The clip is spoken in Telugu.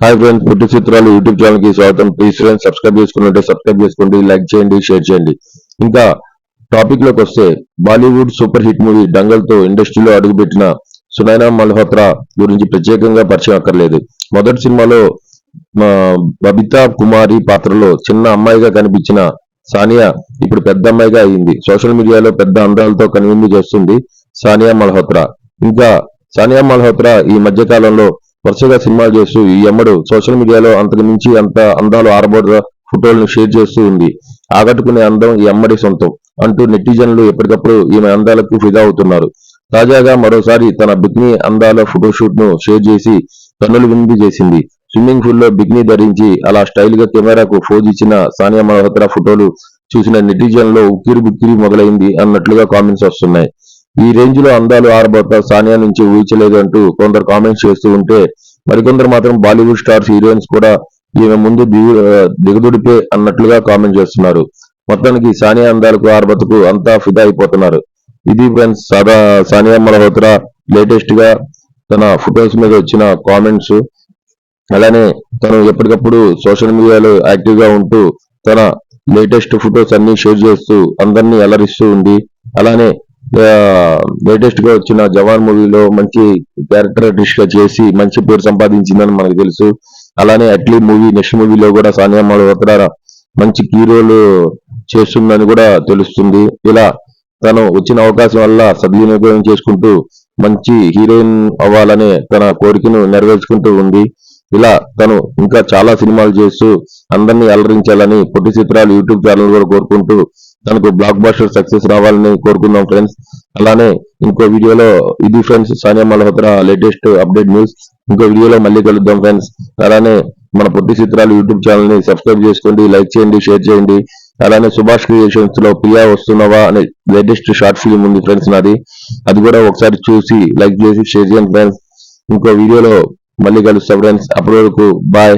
హాయ్ ఫ్రెండ్స్ పుట్టి చిత్రాలు యూట్యూబ్ ఛానల్కి స్వాగతం. ప్లీజ్ ఫ్రెండ్స్ సబ్స్క్రైబ్ చేసుకున్నట్టే సబ్స్క్రైబ్ చేసుకోండి లైక్ చేయండి షేర్ చేయండి. ఇంకా టాపిక్లోకి వస్తే బాలీవుడ్ సూపర్ హిట్ మూవీ డంగల్తో ఇండస్ట్రీలో అడుగుపెట్టిన సునైనా మల్హోత్రా గురించి ప్రత్యేకంగా పరిచయం అక్కర్లేదు. మొదటి సినిమాలో బబితా కుమారి పాత్రలో చిన్న అమ్మాయిగా కనిపించిన సానియా ఇప్పుడు పెద్ద అమ్మాయిగా అయింది. సోషల్ మీడియాలో పెద్ద అందాలతో కనువిందు చేస్తుంది సానియా మల్హోత్రా. ఇంకా సానియా మల్హోత్రా ఈ మధ్య కాలంలో వరుసగా సినిమాలు చేస్తూ ఈ అమ్మడు సోషల్ మీడియాలో అంతకు మించి అంత అందాలు ఆరబోడ ఫోటోలను షేర్ చేస్తూ ఉంది. ఆకట్టుకునే అందం ఈ అమ్మడి సొంతం అంటూ నెటిజన్లు ఎప్పటికప్పుడు ఈమె అందాలకు ఫిదా అవుతున్నారు. తాజాగా మరోసారి తన బిక్ని అందాల ఫోటోషూట్ను షేర్ చేసి కన్నులు విందు చేసింది. స్విమ్మింగ్ పూల్లో బిక్ని ధరించి అలా స్టైల్గా కెమెరాకు ఫోజ్ ఇచ్చిన సానియా మల్హోత్రా ఫోటోలు చూసిన నెటిజన్లో ఉక్కిరి బిక్కిరి మొదలైంది అన్నట్లుగా కామెంట్స్ వస్తున్నాయి. ఈ రేంజ్లో అందాలు ఆరబోత సానియా నుంచి ఊహించలేదు అంటూ కొందరు కామెంట్స్ చేస్తూ ఉంటే మరికొందరు మాత్రం బాలీవుడ్ స్టార్స్ హీరోయిన్స్ కూడా ఈమె ముందు దిగు దిగదుడిపే అన్నట్లుగా కామెంట్ చేస్తున్నారు. మొత్తానికి సానియా అందాలకు ఆరబతకు అంతా ఫిదా అయిపోతున్నారు. ఇది ఫ్రెండ్స్ సాదా సానియా మల్హోత్రా లేటెస్ట్గా తన ఫొటోస్ మీద వచ్చిన కామెంట్స్. అలానే తను ఎప్పటికప్పుడు సోషల్ మీడియాలో యాక్టివ్గా ఉంటూ తన లేటెస్ట్ ఫొటోస్ అన్ని షేర్ చేస్తూ అందరినీ అలరిస్తూ ఉంది. అలానే లేటెస్ట్గా వచ్చిన జవాన్ మూవీలో మంచి క్యారెక్టర్ ఆర్టిస్ట్గా చేసి మంచి పేరు సంపాదించిందని మనకు తెలుసు. అలానే అట్లీ మూవీ నెక్స్ట్ మూవీలో కూడా సానియా మల్హోత్రా మంచి హీరోలు చేస్తుందని కూడా తెలుస్తుంది. ఇలా తను వచ్చిన అవకాశం వల్ల సద్వినియోగం చేసుకుంటూ మంచి హీరోయిన్ అవ్వాలనే తన కోరికను నెరవేర్చుకుంటూ ఉంది. ఇలా తను ఇంకా చాలా సినిమాలు చేస్తూ అందరినీ అలరించాలని పొట్టి చిత్రాలు యూట్యూబ్ ఛానల్ కూడా కోరుకుంటూ తనకు బ్లాక్ బాస్టర్ సక్సెస్ రావాలని కోరుకుందాం ఫ్రెండ్స్ అలానే ఇంకో వీడియోలో ఇది friends Sania Malhotra latest update news ఇంకో వీడియోలో మళ్ళీ కలుద్దాం ఫ్రెండ్స్ అలానే మన పొట్టి చిత్రాలు యూట్యూబ్ ఛానల్ని సబ్స్క్రైబ్ చేసుకోండి లైక్ చేయండి షేర్ చేయండి. అలానే సుభాష్ క్రియేషన్స్లో ప్రియా వస్తున్నావా అనే లేటెస్ట్ షార్ట్ ఫిల్మ్ ఉంది ఫ్రెండ్స్ నాది. అది కూడా ఒకసారి చూసి లైక్ చేసి షేర్ చేయండి ఫ్రెండ్స్ ఇంకో వీడియోలో మళ్ళీ కలుస్తా ఫ్రెండ్స్ అప్పటి వరకు బాయ్